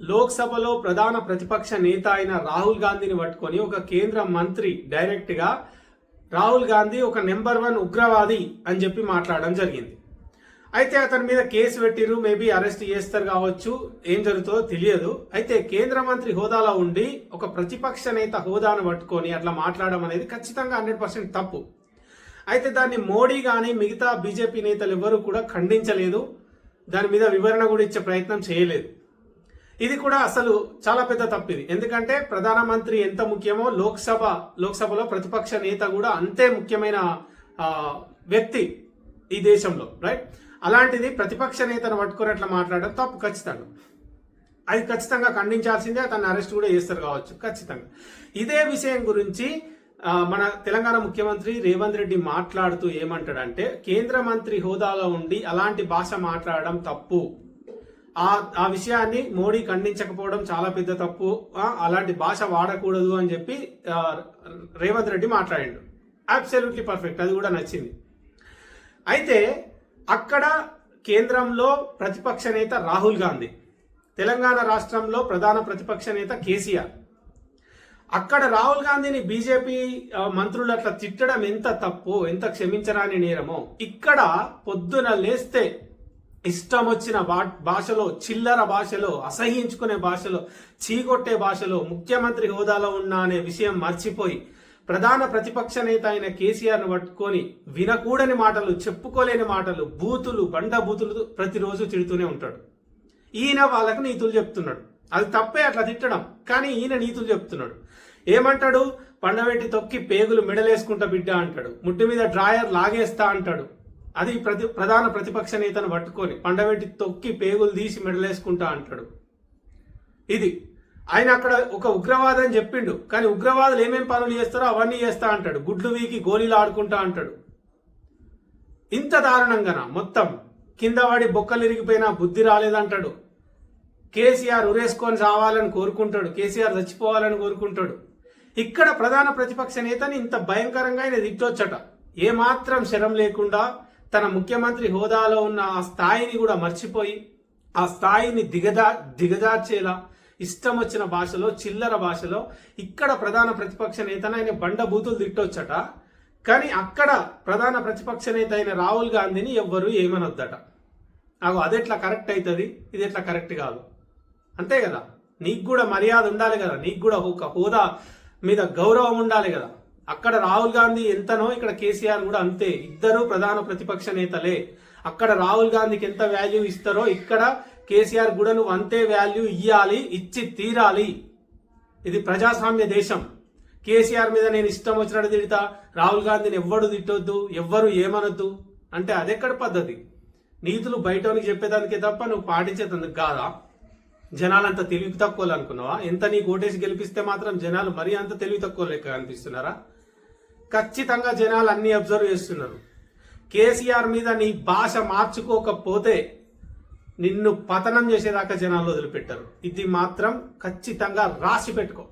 లోక్సభలో ప్రధాన ప్రతిపక్ష నేత అయిన రాహుల్ గాంధీని పట్టుకొని ఒక కేంద్ర మంత్రి డైరెక్ట్గా రాహుల్ గాంధీ ఒక నెంబర్ వన్ ఉగ్రవాది అని చెప్పి మాట్లాడడం జరిగింది. అయితే అతని మీద కేసు పెట్టిరు మేబీ అరెస్ట్ చేస్తారు కావచ్చు ఏం జరుగుతుందో తెలియదు. అయితే కేంద్ర మంత్రి హోదాలో ఉండి ఒక ప్రతిపక్ష నేత హోదాను పట్టుకొని అట్లా మాట్లాడడం అనేది ఖచ్చితంగా హండ్రెడ్ పర్సెంట్ తప్పు. అయితే దాన్ని మోడీ కానీ మిగతా బీజేపీ నేతలు ఎవరు కూడా ఖండించలేదు. దాని మీద వివరణ కూడా ఇచ్చే ప్రయత్నం చేయలేదు. ఇది కూడా అసలు చాలా పెద్ద తప్పిది ఎందుకంటే ప్రధానమంత్రి ఎంత ముఖ్యమో లోక్సభ లోక్సభలో ప్రతిపక్ష నేత కూడా అంతే ముఖ్యమైన వ్యక్తి ఈ దేశంలో రైట్ అలాంటిది ప్రతిపక్ష నేతను పట్టుకొని అట్లా మాట్లాడడం తప్పు ఖచ్చితంగా. అది ఖచ్చితంగా ఖండించాల్సిందే అతన్ని అరెస్ట్ కూడా చేస్తారు కావచ్చు ఖచ్చితంగా. ఇదే విషయం గురించి మన తెలంగాణ ముఖ్యమంత్రి రేవంత్ రెడ్డి మాట్లాడుతూ ఏమంటాడంటే కేంద్ర మంత్రి హోదాలో ఉండి అలాంటి భాష మాట్లాడడం తప్పు. ఆ ఆ విషయాన్ని మోడీ ఖండించకపోవడం చాలా పెద్ద తప్పు. అలాంటి భాష వాడకూడదు అని చెప్పి రేవంత్ రెడ్డి మాట్లాడిండు. అబ్సల్యూట్లీ పర్ఫెక్ట్ అది కూడా నచ్చింది. అయితే అక్కడ కేంద్రంలో ప్రతిపక్ష నేత రాహుల్ గాంధీ తెలంగాణ రాష్ట్రంలో ప్రధాన ప్రతిపక్ష నేత కేసీఆర్. అక్కడ రాహుల్ గాంధీని బీజేపీ మంత్రులు అట్లా తిట్టడం ఎంత తప్పు ఎంత క్షమించరాని నేరమో ఇక్కడ పొద్దున లేస్తే ఇష్టం వచ్చిన భాషలో చిల్లర భాషలో అసహించుకునే భాషలో చీకొట్టే భాషలో ముఖ్యమంత్రి హోదాలో ఉన్నా అనే విషయం మర్చిపోయి ప్రధాన ప్రతిపక్ష నేత అయిన కేసీఆర్ను పట్టుకొని వినకూడని మాటలు చెప్పుకోలేని మాటలు బూతులు బండ బూతులు ప్రతిరోజు తిడుతూనే ఉంటాడు. ఈయన వాళ్ళకు నీతులు చెప్తున్నాడు. అది తప్పే అట్లా తిట్టడం కానీ ఈయన నీతులు చెప్తున్నాడు. ఏమంటాడు? పండబెట్టి తొక్కి పేగులు మెడలేసుకుంటా బిడ్డ అంటాడు. ముట్టు మీద డ్రాయర్ లాగేస్తా అంటాడు. అది ప్రతి ప్రధాన ప్రతిపక్ష నేతను పట్టుకొని పండబెట్టి తొక్కి పేగులు తీసి మెడలేసుకుంటా అంటాడు. ఇది ఆయన అక్కడ ఒక ఉగ్రవాదం చెప్పిండు. కానీ ఉగ్రవాదులు ఏమేం పనులు చేస్తారో అవన్నీ చేస్తా అంటాడు. గుడ్లు వీకి గోళీలు ఆడుకుంటా అంటాడు. ఇంత దారుణంగాన? మొత్తం కింద పడి బొక్కలు ఇరిగిపోయినా బుద్ధి రాలేదంటాడు. కేసీఆర్ ఉరేసుకొని రావాలని కోరుకుంటాడు. కేసీఆర్ చచ్చిపోవాలని కోరుకుంటాడు. ఇక్కడ ప్రధాన ప్రతిపక్ష నేతని ఇంత భయంకరంగా ఆయన తిట్టొచ్చట. ఏమాత్రం శరం లేకుండా తన ముఖ్యమంత్రి హోదాలో ఉన్న ఆ స్థాయిని కూడా మర్చిపోయి ఆ స్థాయిని దిగదా దిగజార్చేలా ఇష్టం వచ్చిన భాషలో చిల్లర భాషలో ఇక్కడ ప్రధాన ప్రతిపక్ష నేతను ఆయన బండ బూతులు తిట్టొచ్చట. కానీ అక్కడ ప్రధాన ప్రతిపక్ష నేత అయిన రాహుల్ గాంధీని ఎవ్వరూ ఏమనొద్దట. నాకు అది ఎట్లా కరెక్ట్ అవుతుంది ఇది ఎట్లా కరెక్ట్ కాదు? అంతే కదా? నీకు కూడా మర్యాద ఉండాలి కదా? నీకు కూడా ఒక హోదా మీద గౌరవం ఉండాలి కదా? అక్కడ రాహుల్ గాంధీ ఎంతనో ఇక్కడ కేసీఆర్ కూడా అంతే. ఇద్దరు ప్రధాన ప్రతిపక్ష నేతలే. అక్కడ రాహుల్ గాంధీకి ఎంత వాల్యూ ఇస్తారో ఇక్కడ కేసీఆర్ కూడా నువ్వు అంతే వాల్యూ ఇయ్యాలి ఇచ్చి తీరాలి. ఇది ప్రజాస్వామ్య దేశం. కేసీఆర్ మీద నేను ఇష్టం వచ్చినట్టు తిడతా రాహుల్ గాంధీని ఎవ్వడు తిట్టొద్దు ఎవ్వరు ఏమనొద్దు. అంటే అదెక్కడ పద్ధతి? నీతులు బయటోనికి చెప్పేదానికే తప్ప నువ్వు పాటించేందుకు కాదా? అంత తెలివి తక్కువ అనుకున్నావా? ఎంత నీ ఓటేసి గెలిపిస్తే మాత్రం జనాలు మరీ అంత తెలివి తక్కువ లెక్క అనిపిస్తున్నారా ఖచ్చితంగా జనాలు అన్ని అబ్జర్వ్ చేస్తున్నారు. కేసీఆర్ మీద నీ భాష మార్చుకోకపోతే నిన్ను పతనం చేసేదాకా జనాలు వదిలిపెట్టారు. ఇది మాత్రం ఖచ్చితంగా రాసి పెట్టుకో.